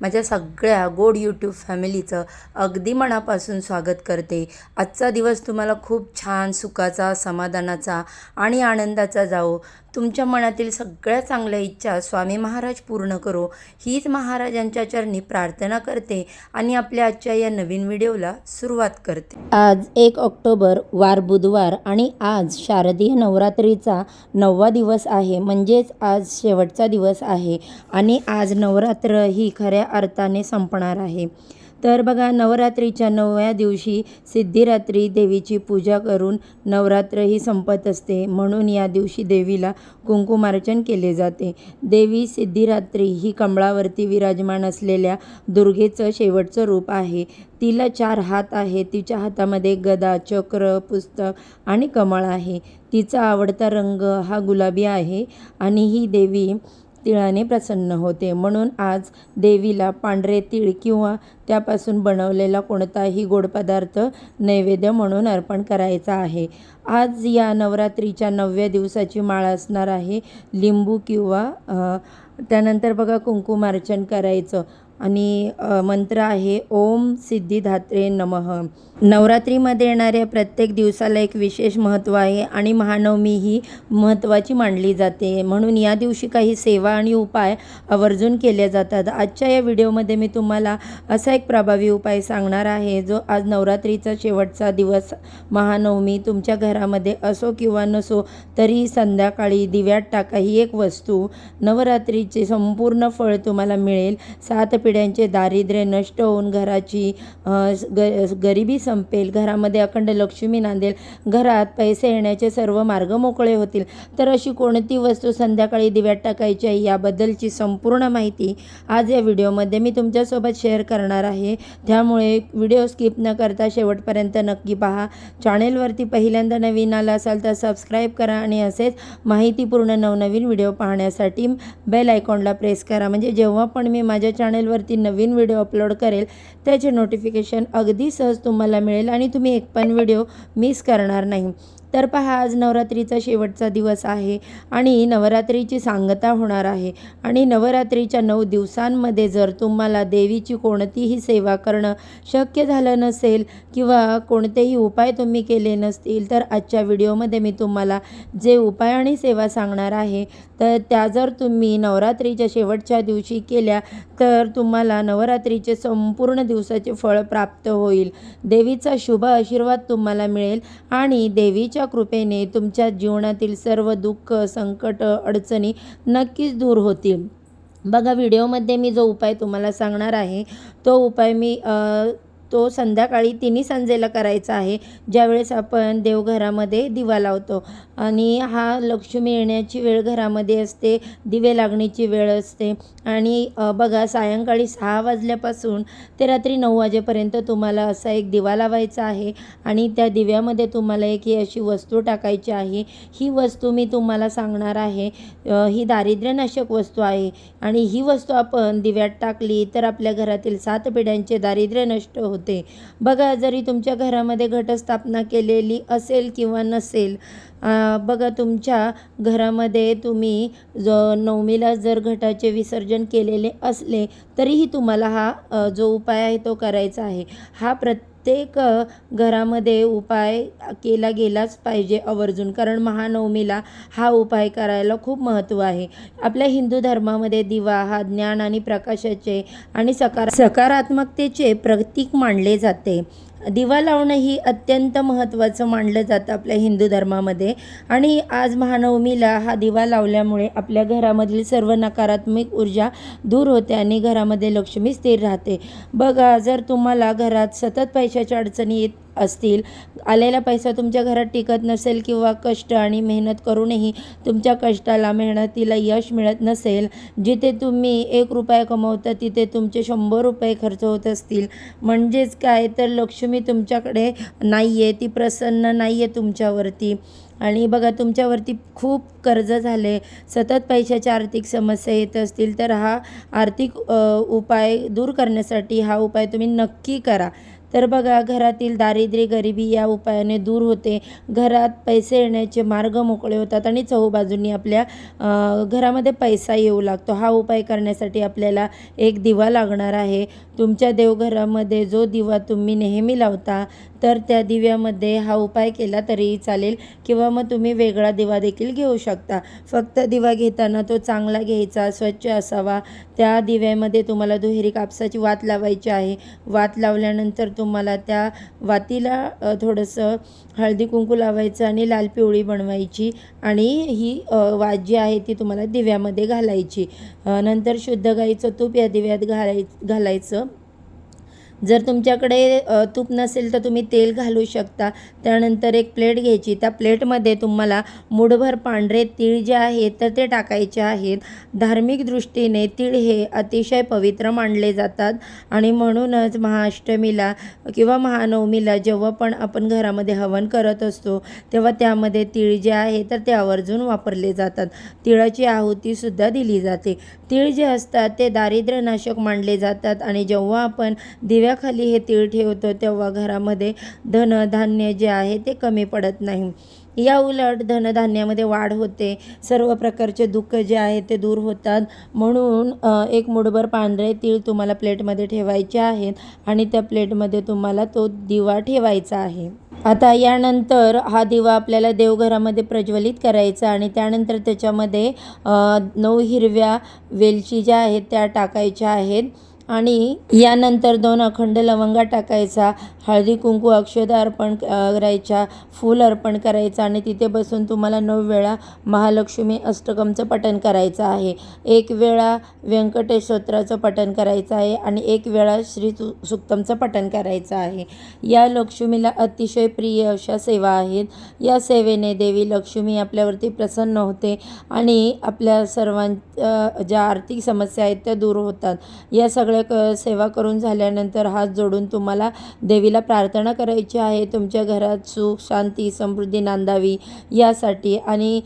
माझ्या सगळ्या गोड यूट्यूब फॅमिलीचं अगदी मनापासून स्वागत करते. आजचा दिवस तुम्हाला खूप छान सुखाचा समाधानाचा आणि आनंदाचा जाओ तुमच्या मनातील सगळ्या चांगल्या इच्छा स्वामी महाराज पूर्ण करो. हीच महाराजांच्या चरणी प्रार्थना करते आणि आपल्या आजच्या या नवीन व्हिडिओला सुरुवात करते. आज एक ऑक्टोबर वार बुधवार आणि आज शारदीय नवरात्रीचा नववा दिवस आहे. म्हणजेच आज शेवटचा दिवस आहे आणि आज नवरात्र ही खऱ्या अर्थाने संपणार आहे. तर बघा नवरात्रीच्या नवव्या दिवशी सिद्धिरात्री देवीची पूजा करून नवरात्र ही संपत असते. म्हणून या दिवशी देवीला कुंकुमार्चन केले जाते. देवी सिद्धिरात्री ही कमळावरती विराजमान असलेल्या दुर्गेचं शेवटचं रूप आहे. तिला चार हात आहे तिच्या हातामध्ये गदा चक्र पुस्तक आणि कमळ आहे. तिचा आवडता रंग हा गुलाबी आहे आणि ही देवी तिळाने प्रसन्न होते. म्हणून आज देवीला पांढरे तीळ किंवा त्यापासून बनवलेला कोणताही गोड पदार्थ नैवेद्य म्हणून अर्पण करायचा आहे. आज या नवरात्रीच्या नवव्या दिवसाची माळ असणार आहे. लिंबू किंवा त्यानंतर बघा कुंकुमार्चन करायचं. आणि मंत्र आहे ओम सिद्धिधात्रे नमः. नवरात्रीमध्ये येणाऱ्या प्रत्येक दिवसाला एक विशेष महत्त्व आहे आणि महानवमी ही महत्त्वाची मानली जाते. म्हणून या दिवशी काही सेवा आणि उपाय आवर्जून केले जातात. आजच्या या व्हिडिओमध्ये मी तुम्हाला असा एक प्रभावी उपाय सांगणार आहे जो आज नवरात्रीचा शेवटचा दिवस महानवमी तुमच्या घरामध्ये असो किंवा नसो तरी संध्याकाळी दिव्यात टाका. ही एक वस्तू नवरात्रीचे संपूर्ण फळ तुम्हाला मिळेल. सात पिढ्यांचे दारिद्र्य नष्ट होऊन घराची ग गरिबी संपेल घरामध्ये अखंड लक्ष्मी नांदेल घरात पैसे येण्याचे सर्व मार्ग मोकळे होतील. तर अशी कोणती वस्तू संध्याकाळी दिव्यात टाकायची आहे याबद्दलची संपूर्ण माहिती आज या व्हिडिओमध्ये मी तुमच्यासोबत शेअर करणार आहे. त्यामुळे व्हिडिओ स्किप न करता शेवटपर्यंत नक्की पहा. चॅनेलवरती पहिल्यांदा नवीन आला असाल तर सबस्क्राईब करा आणि असेच माहितीपूर्ण नवनवीन व्हिडिओ पाहण्यासाठी बेल आयकॉनला प्रेस करा. म्हणजे जेव्हा पण मी माझ्या चॅनेलवर चॅनलवरती नवीन व्हिडिओ अपलोड करेल त्याचे नोटिफिकेशन अगदी सहज तुम्हाला मिळेल आणि तुम्ही एक पण व्हिडिओ मिस करणार नाही. तर पहा आज नवरात्रीचा शेवटचा दिवस आहे आणि नवरात्रीची सांगता होणार आहे. आणि नवरात्रीच्या नऊ दिवसांमध्ये जर तुम्हाला देवीची कोणतीही सेवा करणं शक्य झालं नसेल किंवा कोणतेही उपाय तुम्ही केले नसतील तर आजच्या व्हिडिओमध्ये मी तुम्हाला जे उपाय आणि सेवा सांगणार आहे तर त्या जर तुम्ही नवरात्रीच्या शेवटच्या दिवशी केल्या तर तुम्हाला नवरात्रीचे संपूर्ण दिवसाचे फळ प्राप्त होईल. देवीचा शुभ आशीर्वाद तुम्हाला मिळेल आणि देवीच्या कृपेने तुमच्या जीवनातील सर्व दुःख संकट अडचणी नक्कीच दूर होतील. बघा व्हिडिओमध्ये मी जो उपाय तुम्हाला सांगणार आहे तो उपाय मी तो संध्याकाळी तिन्ही संजेला करायचा आहे ज्यावेळेस आपण देवघरामध्ये दिवा लावतो. आणि हा लक्ष्मी येण्याची वेळ घरामध्ये असते दिवे लागण्याची वेळ असते. आणि बघा सायंकाळी सहा वाजल्यापासून ते रात्री नऊ वाजेपर्यंत तुम्हाला असा एक दिवा लावायचा आहे. आणि त्या दिव्यामध्ये तुम्हाला एक ही अशी वस्तू टाकायची आहे. ही वस्तू मी तुम्हाला सांगणार आहे ही दारिद्र्यनाशक वस्तू आहे. आणि ही वस्तू आपण दिव्यात टाकली तर आपल्या घरातील सात पिढ्यांचे दारिद्र्य नष्ट होते. बघा जरी तुमच्या घरामध्ये घटस्थापना केलेली असेल किंवा नसेल बघा तुमच्या घरामध्ये तुम्ही ज नवमीला जर घटाचे विसर्जन केलेले असले तरीही तुम्हाला हा जो उपाय आहे तो करायचा आहे. हा प्रत्येक घरामध्ये उपाय केला गेलाच पाहिजे आवर्जून. कारण महानवमीला हा उपाय करायला खूप महत्त्व आहे. आपल्या हिंदू धर्मामध्ये दिवा हा ज्ञान आणि प्रकाशाचे आणि सकार सकारात्मकतेचे प्रतीक मानले जाते. दिवा लावणं ही अत्यंत महत्त्वाचं मानलं जातं आपल्या हिंदू धर्मामध्ये. आणि आज महानवमीला हा दिवा लावल्यामुळे आपल्या घरामधील सर्व नकारात्मक ऊर्जा दूर होते आणि घरामध्ये लक्ष्मी स्थिर राहते. बघा जर तुम्हाला घरात सतत पैशाच्या अडचणी येत असतील. आलेला पैसा तुमच्या घरात टिकत नसेल किंवा कष्ट आणि मेहनत करूनही तुमच्या कष्टाला मेहनतीला यश मिळत नसेल जिथे तुम्ही एक रुपया कमवता तिथे तुमचे शंभर रुपये खर्च होत असतील. म्हणजेच काय? तर लक्ष्मी तुमच्याकडे नाही आहे ती प्रसन्न नाही आहे तुमच्यावरती. आणि बघा तुमच्यावरती खूप कर्ज झाले. सतत पैशाच्या आर्थिक समस्या येत असतील तर हा आर्थिक उपाय दूर करण्यासाठी हा उपाय तुम्ही नक्की करा. तर बघा घरातील दारिद्र्य गरिबी या उपायाने दूर होते. घरात पैसे येण्याचे मार्ग मोकळे होतात आणि चहूबाजूंनी आपल्या घरामध्ये पैसा येऊ लागतो. हा उपाय करण्यासाठी आपल्याला एक दिवा लागणार आहे. तुमच्या देवघरामध्ये जो दिवा तुम्ही नेहमी लावता तर त्या दिव्यामध्ये हा उपाय केला तरीही चालेल किंवा मग तुम्ही वेगळा दिवा देखील घेऊ शकता. फक्त दिवा घेताना तो चांगला घ्यायचा स्वच्छ असावा त्या दिव्यामध्ये तुम्हाला दुहेरी कापसाची वात लावायची आहे. वात लावल्यानंतर तुम्हाला त्या वातीला थोडंसं हळदी कुंकू लावायचं आणि लाल पिवळी बनवायची आणि ही वात जी आहे ती तुम्हाला दिव्यामध्ये घालायची. नंतर शुद्ध गाईचं तूप या दिव्यात घालाय घालायचं. जर तुमच्याकडे तूप नसेल तर तुम्ही तेल घालू शकता. त्यानंतर एक प्लेट घ्यायची. त्या प्लेटमध्ये तुम्हाला मुठभर पांढरे तीळ जे आहेत तर ते टाकायचे आहेत. धार्मिक दृष्टीने तीळ हे अतिशय पवित्र मानले जातात. आणि म्हणूनच महाअष्टमीला किंवा महानवमीला जेव्हा पण आपण घरामध्ये हवन करत असतो तेव्हा त्यामध्ये तीळ जे आहे तर ते आवर्जून वापरले जातात. तिळाची आहुतीसुद्धा दिली जाते. तीळ जे असतात ते दारिद्र्यनाशक मानले जातात. आणि जेव्हा आपण दिव्या दिव्याखाली हे तीळ ठेवतो तेव्हा घरामध्ये धनधान्य जे आहे ते कमी पडत नाही. या उलट धनधान्यामध्ये वाढ होते. सर्व प्रकारचे दुःख जे आहे ते दूर होतात. म्हणून एक मुठभर पांढरे तीळ तुम्हाला प्लेटमध्ये ठेवायचे आहेत आणि त्या प्लेटमध्ये तुम्हाला तो दिवा ठेवायचा आहे. आता यानंतर हा दिवा आपल्याला देवघरामध्ये प्रज्वलित करायचा आणि त्यानंतर त्याच्यामध्ये नऊ हिरव्या वेलची ज्या आहेत त्या टाकायच्या आहेत. आणि यानंतर दोन अखंड लवंगा टाकायचा हळदी कुंकू अक्षदा अर्पण करायच्या फूल अर्पण करायचं आणि तिथे बसून तुम्हाला नऊ वेळा महालक्ष्मी अष्टकमचं पठण करायचं आहे. एक वेळा व्यंकटेश स्तोत्राचं पठण करायचं आहे आणि एक वेळा श्री सु सुक्तमचं पठण करायचं आहे. या लक्ष्मीला अतिशय प्रिय अशा सेवा आहेत. या सेवेने देवी लक्ष्मी आपल्यावरती प्रसन्न होते आणि आपल्या सर्वां ज्या आर्थिक समस्या आहेत त्या दूर होतात. या सगळ्या क सेवा करून झाल्यानंतर हात जोडून तुम्हाला देवीला प्रार्थना करायची आहे. तुमच्या घरात सुख शांती समृद्धी नांदावी यासाठी. आणि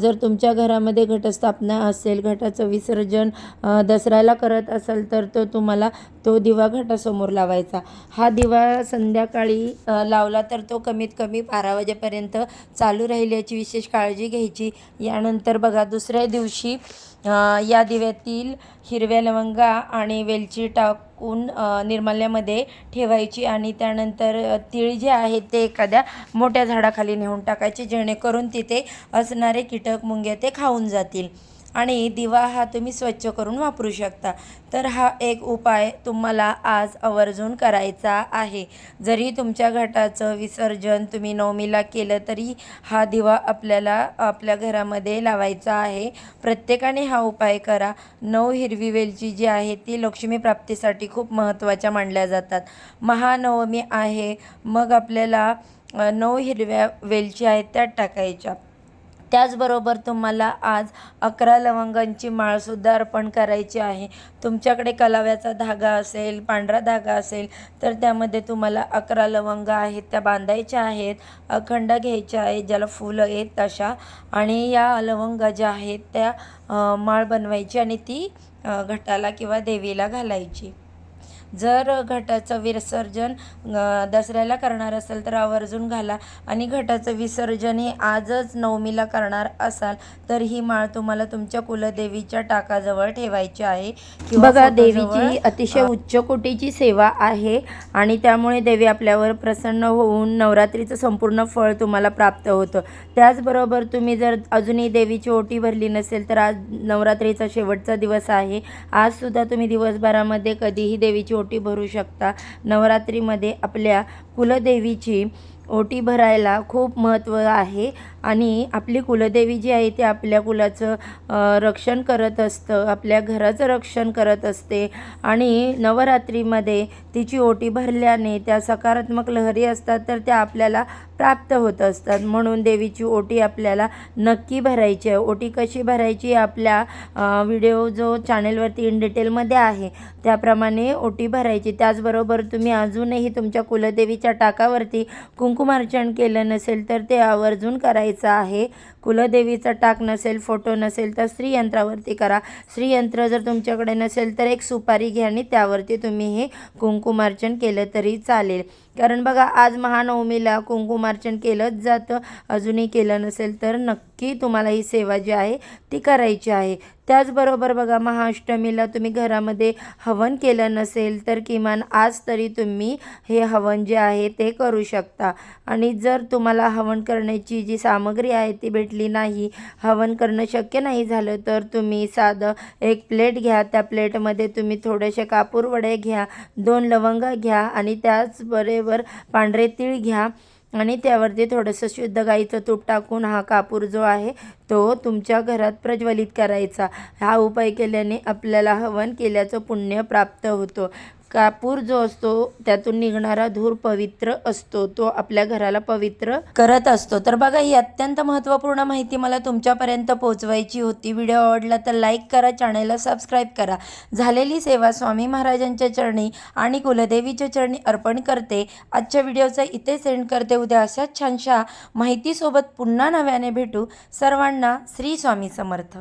जर तुमच्या घरामध्ये घटस्थापना असेल घटाचं विसर्जन दसऱ्याला करत असाल तर तो तुम्हाला तो दिवा घटासमोर लावायचा. हा दिवा संध्याकाळी लावला तर तो कमीत कमी बारा वाजेपर्यंत चालू राहील याची विशेष काळजी घ्यायची. यानंतर बघा दुसऱ्या दिवशी या दिव्यातील हिरव्या लवंगा आणि वेलची टाकून निर्माल्यामध्ये ठेवायची आणि त्यानंतर तीळ जे आहेत ते एखाद्या मोठ्या झाडाखाली नेऊन टाकायचे जेणेकरून तिथे असणारे कीटक मुंग्या ते खाऊन जातील. आणि दिवा हा तुम्ही स्वच्छ करून वापरू शकता. तर हा एक उपाय तुम्हाला आज आवर्जून करायचा आहे. जरी तुमच्या घटाचं विसर्जन तुम्ही नवमीला केलं तरी हा दिवा आपल्याला आपल्या घरामध्ये लावायचा आहे. प्रत्येकाने हा उपाय करा. नऊ हिरवी वेलची जी आहे ती लक्ष्मी प्राप्तीसाठी खूप महत्त्वाच्या मानल्या जातात. महानवमी आहे मग आपल्याला नऊ हिरव्या वेलची आहेत त्यात टाकायच्या. त्याचबरोबर तुम्हाला आज अकरा लवंगांची माळसुद्धा अर्पण करायची आहे. तुमच्याकडे कलाव्याचा धागा असेल पांढरा धागा असेल तर त्यामध्ये तुम्हाला अकरा लवंग आहेत त्या बांधायच्या आहेत अखंड घ्यायच्या आहेत ज्याला फुलं आहेत तशा. आणि या लवंगा ज्या आहेत त्या माळ बनवायची आणि ती घटाला किंवा देवीला घालायची. जर घटाचं विसर्जन दसऱ्याला करणार असेल तर आवर्जून घाला. आणि घटाचं विसर्जन हे आजच नवमीला करणार असाल तर ही माळ तुम्हाला तुमच्या कुलदेवीच्या टाकाजवळ ठेवायची आहे. बघा देवीची अतिशय उच्च कोटीची सेवा आहे आणि त्यामुळे देवी आपल्यावर प्रसन्न होऊन नवरात्रीचं संपूर्ण फळ तुम्हाला प्राप्त होतं. त्याचबरोबर तुम्ही जर अजूनही देवीची ओटी भरली नसेल तर आज नवरात्रीचा शेवटचा दिवस आहे. आजसुद्धा तुम्ही दिवसभरामध्ये कधीही देवीची ओटी ओटी भरू शकता. नवरात्रीमध्ये आपल्या कुलदेवीची ओटी भरायला खूप महत्त्व आहे. आणि आपली कुलदेवी जी आहे ती आपल्या कुलाचं रक्षण करत असतं आपल्या घराचं रक्षण करत असते. आणि नवरात्रीमध्ये तिची ओटी भरल्याने त्या सकारात्मक लहरी असतात तर त्या आपल्याला प्राप्त होत असतात. म्हणून देवीची ओटी आपल्याला नक्की भरायची आहे. ओटी कशी भरायची आपल्या व्हिडिओ जो चॅनेलवरती इन डिटेलमध्ये आहे त्याप्रमाणे ओटी भरायची. त्याचबरोबर तुम्ही अजूनही तुमच्या कुलदेवीच्या टाकावरती कुंकुमार्चन केलं नसेल तर ते आवर्जून करायचं आहे. कुलदेवीचा टाक नसेल फोटो नसेल तर श्रीयंत्रावरती करा. श्रीयंत्र जर तुमच्याकडे नसेल तर एक सुपारी घ्या आणि त्यावरती तुम्ही हे कुंकुमार्चन केलं तरी चालेल. कारण बघा आज महानवमीला कुंकुमार्चन केलंच जातं. अजूनही केलं नसेल तर नक्की तुम्हाला ही सेवा जी आहे ती करायची आहे. त्याचबरोबर बघा महाअष्टमीला तुम्ही घरामध्ये हवन केलं नसेल तर किमान आज तरी तुम्ही हे हवन जे आहे ते करू शकता. आणि जर तुम्हाला हवन करण्याची जी सामग्री आहे ती भेटली नाही. हवन करणं शक्य नाही झालं तर तुम्ही साधं एक प्लेट घ्या. त्या प्लेटमध्ये तुम्ही थोडेसे कापूर वडे घ्या दोन लवंग घ्या आणि त्याचबरोबर पांढरे तीळ घ्या आणि त्यावरती थोडंसं शुद्ध गाईचं तूप टाकून हा कापूर जो आहे तो तुमच्या घरात प्रज्वलित करायचा. हा उपाय केल्याने आपल्याला हवन केल्याचं पुण्य प्राप्त होतो. कापूर जो असतो त्यातून निघणारा धूर पवित्र असतो. तो आपल्या घराला पवित्र करत असतो. तर बघा ही अत्यंत महत्त्वपूर्ण माहिती मला तुमच्यापर्यंत पोहोचवायची होती. व्हिडिओ आवडला तर लाईक करा चॅनलला सबस्क्राईब करा. झालेली सेवा स्वामी महाराजांच्या चरणी आणि कुलदेवीच्या चरणी अर्पण करते. आजच्या व्हिडिओचा इथे सेंड करते. उद्या अशाच छानशा माहितीसोबत पुन्हा नव्याने भेटू. सर्वांना श्री स्वामी समर्थ.